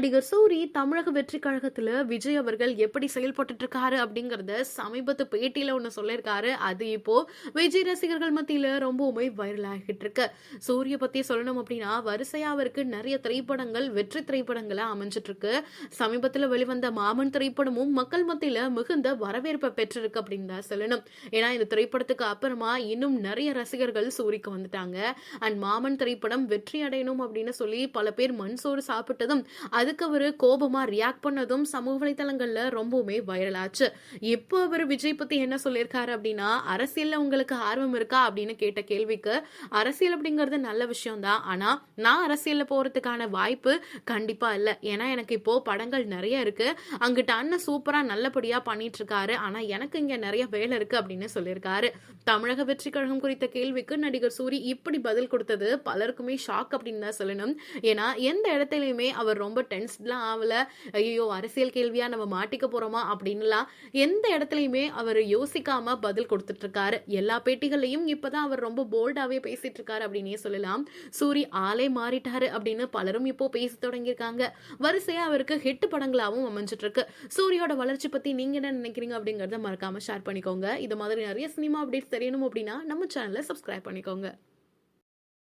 நடிகர் சூரி தமிழக வெற்றி கழகத்துல விஜய் அவர்கள் எப்படி செயல்பட்டு இருக்காரு அப்படிங்கறத சமீபத்து பேட்டியில ஒண்ணு சொல்லியிருக்காரு. அது இப்போ விஜய் ரசிகர்கள் மத்தியில ரொம்பவுமே வைரல் ஆகிட்டு இருக்கு சூரிய பத்தி சொல்லணும் அப்படின்னா வரிசையா அவருக்கு நிறைய திரைப்படங்கள் வெற்றி திரைப்படங்களா அமைஞ்சிட்டு இருக்கு சமீபத்துல வெளிவந்த மாமன் திரைப்படமும் மக்கள் மத்தியில மிகுந்த வரவேற்பை பெற்றிருக்கு அப்படின்னு தான் சொல்லணும். ஏன்னா இந்த திரைப்படத்துக்கு அப்புறமா இன்னும் நிறைய ரசிகர்கள் சூரிக்கு வந்துட்டாங்க. அண்ட் மாமன் திரைப்படம் வெற்றி அடையணும் அப்படின்னு சொல்லி பல பேர் மண் சோறு சாப்பிட்டதும் அதுக்கு அவர் கோபமா ரியாக்ட் பண்ணதும் சமூக வலைதளங்கள்ல ரொம்பவுமே வைரல் ஆச்சு. இப்போ அவர் விஜய் பத்தி என்ன சொல்லியிருக்காரு அப்படின்னா அரசியல்ல உங்களுக்கு ஆர்வம் இருக்கா? அப்படின்னு கேட்ட கேள்விக்கு அரசியல் அப்படிங்கிறது நல்ல விஷயம் தான் ஆனா நான் அரசியல்ல போறதுக்கான வாய்ப்பு கண்டிப்பா இல்ல. ஏன்னா எனக்கு இப்போ படங்கள் நிறைய இருக்கு. அங்கிட்ட அண்ணன் சூப்பரா நல்லபடியா பண்ணிட்டு இருக்காரு ஆனா எனக்கு இங்க நிறைய வேலை இருக்கு அப்படின்னு சொல்லியிருக்காரு. தமிழக வெற்றி கழகம் குறித்த கேள்விக்கு நடிகர் சூரி இப்படி பதில் கொடுத்தது பலருக்குமே ஷாக் அப்படின்னு தான் சொல்லணும். ஏன்னா எந்த இடத்துலயுமே அவர் ரொம்ப டென்ஸ்ட்லாம் ஆகல ஐயோ அரசியல் கேள்வியா நம்ம மாட்டிக்க போறோமா அப்படின்லாம் எந்த இடத்துலையுமே அவர் யோசிக்காம பதில் கொடுத்துட்டு இருக்காரு எல்லா பேட்டிகள்லையும் இப்பதான் அவர் ரொம்ப போல்டாவே பேசிட்டு இருக்காரு அப்படின்னே சொல்லலாம். சூரி ஆளே மாறிட்டாரு அப்படின்னு பலரும் இப்போ பேச தொடங்கியிருக்காங்க. வரிசையா அவருக்கு ஹிட் படங்களாகவும் அமைஞ்சிட்டு இருக்கு சூரியோட வளர்ச்சி பத்தி நீங்க என்ன நினைக்கிறீங்க அப்படிங்கறத மறக்காம ஷேர் பண்ணிக்கோங்க. இது மாதிரி நிறைய சினிமா அப்டேட்ஸ் தெரியணும் அப்படின்னா நம்ம சேனலை சப்ஸ்கிரைப் பண்ணிக்கோங்க.